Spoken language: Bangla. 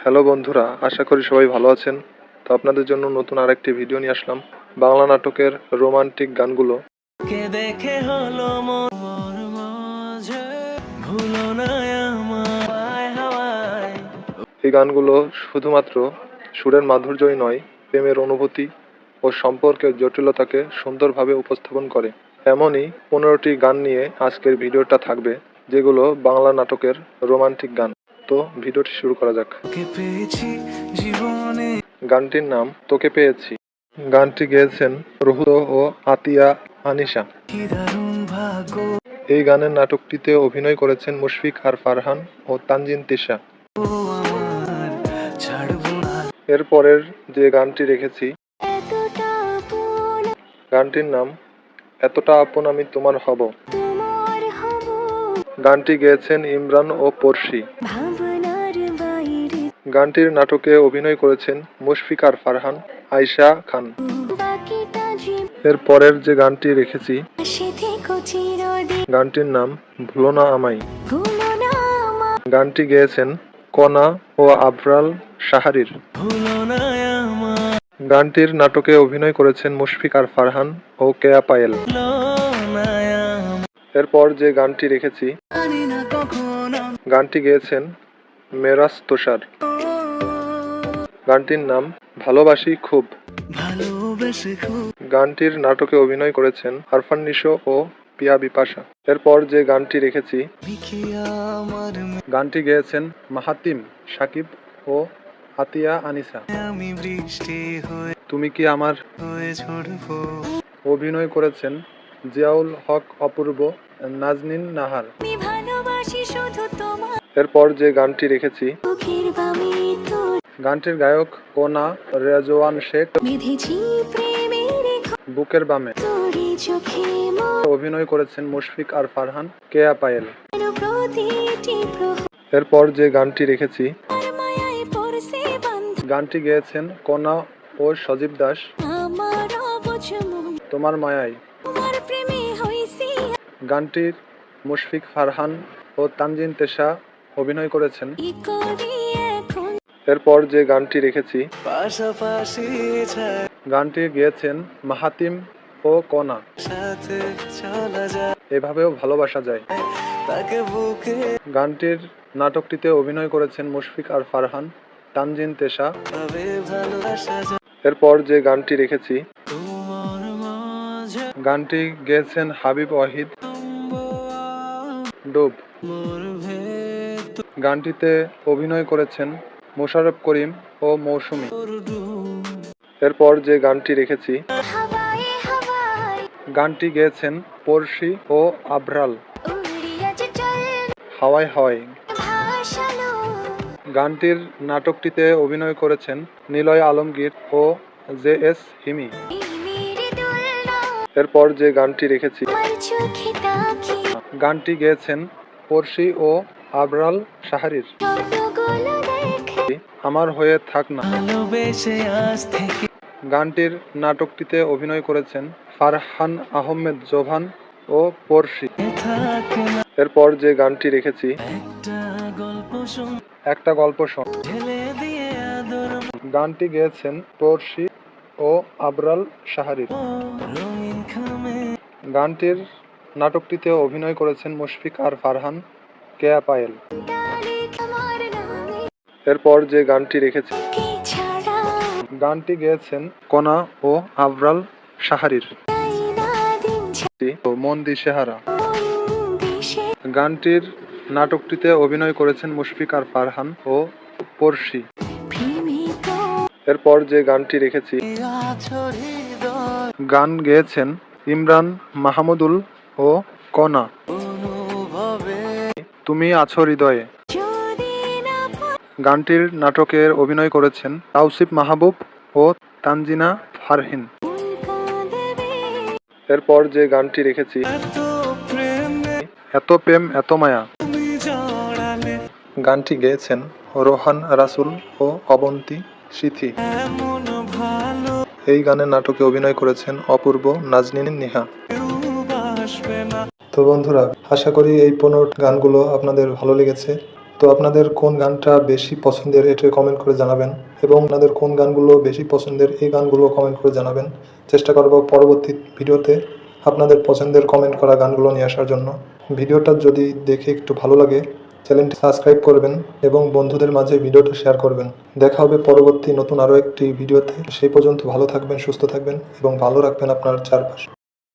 হ্যালো বন্ধুরা আশা করি সবাই ভালো আছেন। তো আপনাদের জন্য নতুন আরেকটি ভিডিও নিয়ে আসলাম বাংলা নাটকের রোমান্টিক গানগুলো। দেখে হলো মোর ভুলো না এই গানগুলো শুধুমাত্র সুরের মাধুর্যই নয় প্রেমের অনুভূতি ও সম্পর্কের জটিলতাকে সুন্দরভাবে উপস্থাপন করে। এমনই পনেরোটি গান নিয়ে আজকের ভিডিওটা থাকবে যেগুলো বাংলা নাটকের রোমান্টিক গান। তো ভিডিওটি শুরু করা যাক। কে পেয়েছি জীবনে। গানটির নাম তোকে পেয়েছি। গানটি গেয়েছেন রুহুদ ও আতিয়া আনিশা। এই গানের নাটকটিতে অভিনয় করেছেন মুশফিক আর ফারহান ও তানজিন তিশা। এরপরের যে গানটি রেখেছি গানটির নাম এতটা আপন আমি তোমার হব। গানটি গেয়েছেন ইমরান ও পড়শি গানটির নাটকে অভিনয় করেছেন মুশফিকার ফারহান আয়শা খান। এর পরের যে গানটি রেখেছি গানটির নাম ভুলো না আমায়। ভুলো না আমার গানটি গেয়েছেন কনা ও আবরাল সাহারির। গানটির নাটকে অভিনয় করেছেন মুশফিকার ফারহান ও কেয়া পায়েল। এরপর যে গানটি রেখেছি গানটি গেয়েছেন মেরাজ তোষার। গানটির নাম ভালোবাসি খুব। গানটির নাটকে অভিনয় করেছেন আরফান নিশো ও পিয়া বিপাশা। এরপর যে গানটি রেখেছি গানটি গেয়েছেন মাহাতিম সাকিব ও আতিয়া আনিসা। তুমি কি আমার অভিনয় করেছেন জিয়াউল হক অপূর্ব নাজনিন নাহার। এরপর যে গানটি রেখেছি গানটির গায়ক কোনা রেজওয়ান শেখ। বুকের বামে। অভিনয় করেছেন মুশফিক আর ফারহান কেয়া পায়েল। এরপর যে গানটি রেখেছি গানটি গেয়েছেন কোনা ও সজীব দাস। তোমার মায়াই তোমার প্রেমে হইছি। গানটির মুশফিক ফারহান ও তানজিন তেশা অভিনয় করেছেন। এরপর যে গানটি রেখেছি গানটি গেয়েছেন মাহাতিম ও কনা। এভাবেও ভালোবাসা যায়। গানটির নাটকটিতে অভিনয় করেছেন মুশফিক আর ফারহান তানজিন তেশা। এরপর যে গানটি রেখেছি গানটি গেয়েছেন হাবিব ওয়াহিদ। ডুব। গানটিতে অভিনয় করেছেন মোশাররফ করিম ও মৌসুমী। এরপর যে গানটি রেখেছি গানটি গেয়েছেন পড়শি ও আবরাল। হাওয়াই হাওয়াই গানটির নাটকটিতে অভিনয় করেছেন নিলয় আলমগীর ও জে এস হিমি। এরপর যে গানটি রেখেছি গানটি গেয়েছেন পড়শি ও আবরাল সাহারির। আমার হয়ে থাক না। গানটির নাটকটিতে অভিনয় করেছেন ফারহান আহমেদ জোভান ও পড়শি এরপর যে গানটি রেখেছি একটা গল্প শুন। গানটি গেয়েছেন পড়শি ও আবরাল সাহারির গানটির নাটকটিতে অভিনয় করেছেন মুশফিক আর ফারহান, কেয়া পায়েল। এরপর যে গানটি রেখেছি, গানটি গেয়েছেন কনা ও আবরাল সাহারির মন দিশেহারা গানটির নাটকটিতে অভিনয় করেছেন মুশফিক আর ফারহান ও পড়শি এরপর যে গানটি রেখেছি, গান গেয়েছেন ইমরান মাহমুদুল ও কনা। তুমি আছো হৃদয়ে। গানটির নাটকের অভিনয় করেছেন তাওসিফ মাহবুব ও তানজিনা ফারহিন। এরপর যে গানটি রেখেছি, এত প্রেম, এত মায়া। গানটি গেয়েছেন রোহান রাসুল ও অবন্তী সিথি। এই গানের নাটকে অভিনয় করেছেন অপূর্ব নাজনীন নিহা। তো বন্ধুরা আশা করি এই পনেরো গানগুলো আপনাদের ভালো লেগেছে। তো আপনাদের কোন গানটা বেশি পছন্দের এটা কমেন্ট করে জানাবেন এবং আপনাদের কোন গানগুলো বেশি পছন্দের এই গানগুলো কমেন্ট করে জানাবেন। চেষ্টা করব পরবর্তী ভিডিওতে আপনাদের পছন্দের কমেন্ট করা গানগুলো নিয়ে আসার জন্য। ভিডিওটা যদি দেখে একটু ভালো লাগে চ্যানেলটি সাবস্ক্রাইব করবেন এবং বন্ধুদের মাঝে ভিডিওটা শেয়ার করবেন। দেখা হবে পরবর্তী নতুন আরও একটি ভিডিওতে। সেই পর্যন্ত ভালো থাকবেন, সুস্থ থাকবেন এবং ভালো রাখবেন আপনার চারপাশ।